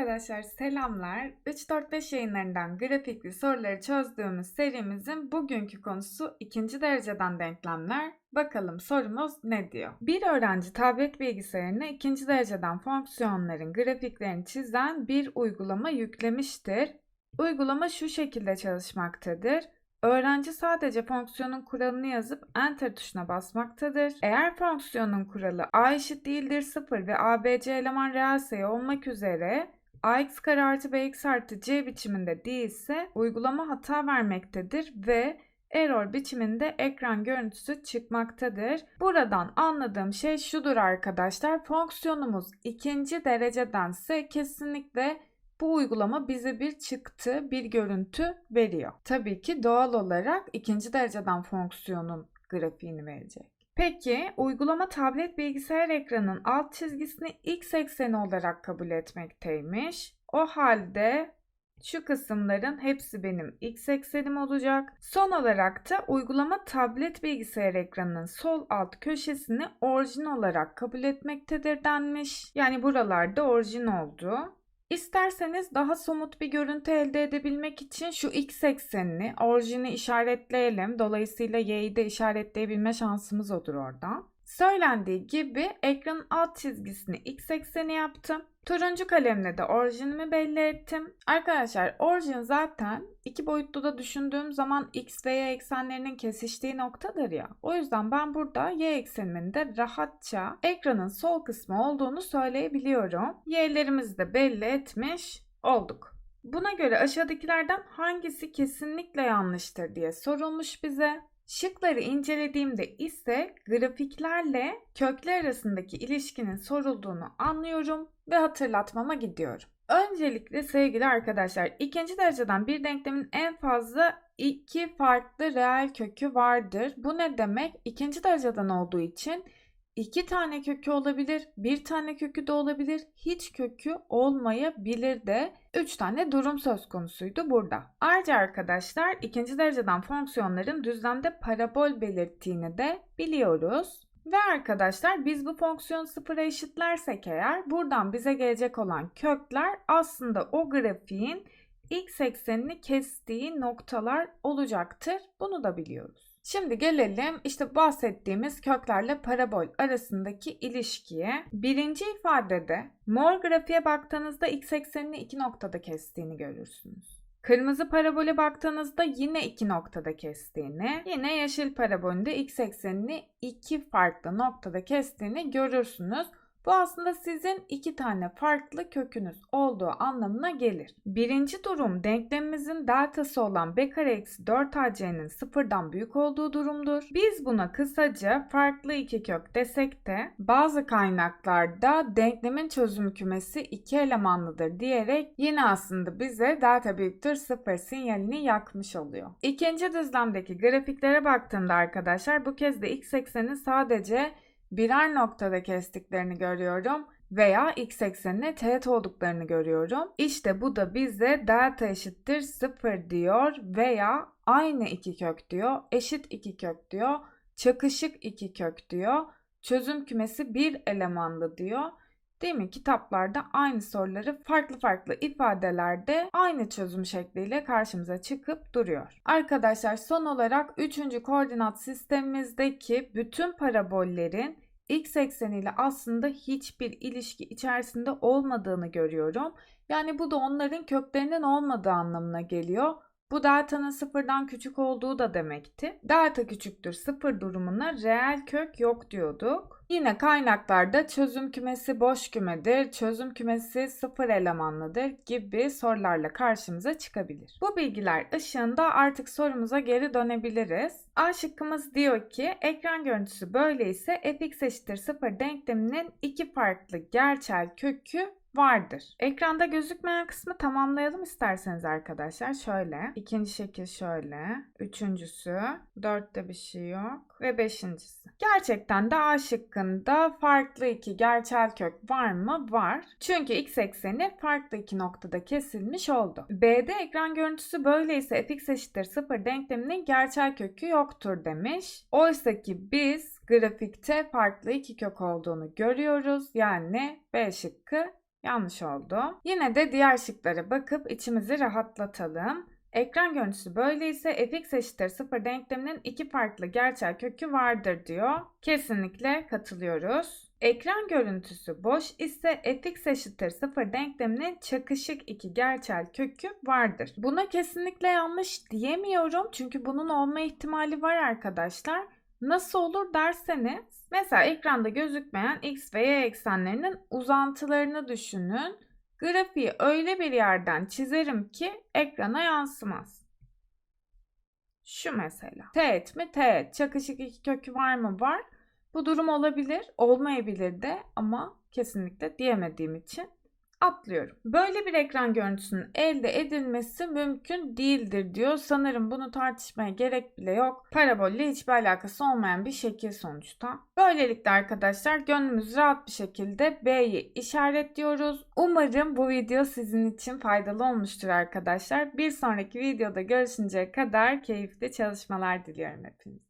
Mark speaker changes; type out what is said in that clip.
Speaker 1: Arkadaşlar selamlar. 3-4-5 yayınlarından grafikli soruları çözdüğümüz serimizin bugünkü konusu ikinci dereceden denklemler. Bakalım sorumuz ne diyor? Bir öğrenci tablet bilgisayarına ikinci dereceden fonksiyonların grafiklerini çizen bir uygulama yüklemiştir. Uygulama şu şekilde çalışmaktadır. Öğrenci sadece fonksiyonun kuralını yazıp Enter tuşuna basmaktadır. Eğer fonksiyonun kuralı a eşit değildir 0 ve abc eleman reel olmak üzere ax kare artı bx artı c biçiminde değilse uygulama hata vermektedir ve error biçiminde ekran görüntüsü çıkmaktadır. Buradan anladığım şey şudur arkadaşlar. Fonksiyonumuz ikinci derecedense kesinlikle bu uygulama bize bir çıktı, bir görüntü veriyor. Tabii ki doğal olarak ikinci dereceden fonksiyonun grafiğini verecek. Peki uygulama tablet bilgisayar ekranının alt çizgisini x ekseni olarak kabul etmekteymiş. O halde şu kısımların hepsi benim x eksenim olacak. Son olarak da uygulama tablet bilgisayar ekranının sol alt köşesini orijin olarak kabul etmektedir denmiş. Yani buralarda orijin oldu. İsterseniz daha somut bir görüntü elde edebilmek için şu x eksenini, orijini işaretleyelim. Dolayısıyla y'yi de işaretleyebilme şansımız olur oradan. Söylendiği gibi ekranın alt çizgisini x ekseni yaptım. Turuncu kalemle de orijinimi belli ettim. Arkadaşlar orijin zaten iki boyutlu da düşündüğüm zaman x ve y eksenlerinin kesiştiği noktadır ya. O yüzden ben burada y eksenimin de rahatça ekranın sol kısmı olduğunu söyleyebiliyorum. Y'lerimizi de belli etmiş olduk. Buna göre aşağıdakilerden hangisi kesinlikle yanlıştır diye sorulmuş bize. Şıkları incelediğimde ise grafiklerle kökler arasındaki ilişkinin sorulduğunu anlıyorum ve hatırlatmama gidiyorum. Öncelikle sevgili arkadaşlar ikinci dereceden bir denklemin en fazla iki farklı reel kökü vardır. Bu ne demek? İkinci dereceden olduğu için iki tane kökü olabilir, bir tane kökü de olabilir, hiç kökü olmayabilir de 3 tane durum söz konusuydu burada. Ayrıca arkadaşlar ikinci dereceden fonksiyonların düzlemde parabol belirttiğini de biliyoruz. Ve arkadaşlar biz bu fonksiyonu sıfıra eşitlersek eğer buradan bize gelecek olan kökler aslında o grafiğin x eksenini kestiği noktalar olacaktır. Bunu da biliyoruz. Şimdi gelelim işte bahsettiğimiz köklerle parabol arasındaki ilişkiye. Birinci ifadede mor grafiğe baktığınızda x eksenini iki noktada kestiğini görürsünüz. Kırmızı parabole baktığınızda yine iki noktada kestiğini, yine yeşil parabolünde x eksenini iki farklı noktada kestiğini görürsünüz. Bu aslında sizin iki tane farklı kökünüz olduğu anlamına gelir. Birinci durum denklemimizin deltası olan b kare eksi 4 ac'nin sıfırdan büyük olduğu durumdur. Biz buna kısaca farklı iki kök desek de bazı kaynaklarda denklemin çözüm kümesi iki elemanlıdır diyerek yine aslında bize delta büyüktür sıfır sinyalini yakmış oluyor. İkinci düzlemdeki grafiklere baktığımda arkadaşlar bu kez de x ekseni sadece birer noktada kestiklerini görüyorum veya x eksenine teğet olduklarını görüyorum. İşte bu da bize delta eşittir 0 diyor veya aynı iki kök diyor, eşit iki kök diyor, çakışık iki kök diyor, çözüm kümesi bir elemanlı diyor. Değil mi? Kitaplarda aynı soruları farklı farklı ifadelerde aynı çözüm şekliyle karşımıza çıkıp duruyor. Arkadaşlar son olarak 3. koordinat sistemimizdeki bütün parabollerin x ekseniyle aslında hiçbir ilişki içerisinde olmadığını görüyorum. Yani bu da onların köklerinin olmadığı anlamına geliyor. Bu delta'nın sıfırdan küçük olduğu da demekti. Delta küçüktür sıfır durumuna reel kök yok diyorduk. Yine kaynaklarda çözüm kümesi boş kümedir, çözüm kümesi sıfır elemanlıdır gibi sorularla karşımıza çıkabilir. Bu bilgiler ışığında artık sorumuza geri dönebiliriz. A şıkkımız diyor ki ekran görüntüsü böyleyse fx eşittir 0 denkleminin iki farklı gerçel kökü vardır. Ekranda gözükmeyen kısmı tamamlayalım isterseniz arkadaşlar. Şöyle. ikinci şekil şöyle. Üçüncüsü. Dörtte bir şey yok. Ve beşincisi. Gerçekten de A şıkkında farklı iki gerçel kök var mı? Var. Çünkü x ekseni farklı iki noktada kesilmiş oldu. B'de ekran görüntüsü böyleyse fx eşittir 0 denkleminin gerçel kökü yoktur demiş. Oysa ki biz grafikte farklı iki kök olduğunu görüyoruz. Yani B şıkkı Yanlış oldu. Yine de diğer şıklara bakıp içimizi rahatlatalım. Ekran görüntüsü böyleyse fx eşittir 0 denkleminin iki farklı gerçel kökü vardır diyor. Kesinlikle katılıyoruz. Ekran görüntüsü boş ise fx eşittir 0 denkleminin çakışık iki gerçel kökü vardır. Buna kesinlikle yanlış diyemiyorum çünkü bunun olma ihtimali var arkadaşlar. Nasıl olur derseniz mesela ekranda gözükmeyen x ve y eksenlerinin uzantılarını düşünün. Grafiği öyle bir yerden çizerim ki ekrana yansımaz. Şu mesela. Teğet mi? Teğet. Çakışık iki kökü var mı? Var. Bu durum olabilir, olmayabilir de ama kesinlikle diyemediğim için atlıyorum. Böyle bir ekran görüntüsünün elde edilmesi mümkün değildir diyor. Sanırım bunu tartışmaya gerek bile yok. Parabolle hiçbir alakası olmayan bir şekil sonuçta. Böylelikle arkadaşlar gönlümüz rahat bir şekilde B'yi işaretliyoruz. Umarım bu video sizin için faydalı olmuştur arkadaşlar. Bir sonraki videoda görüşünceye kadar keyifli çalışmalar diliyorum hepinize.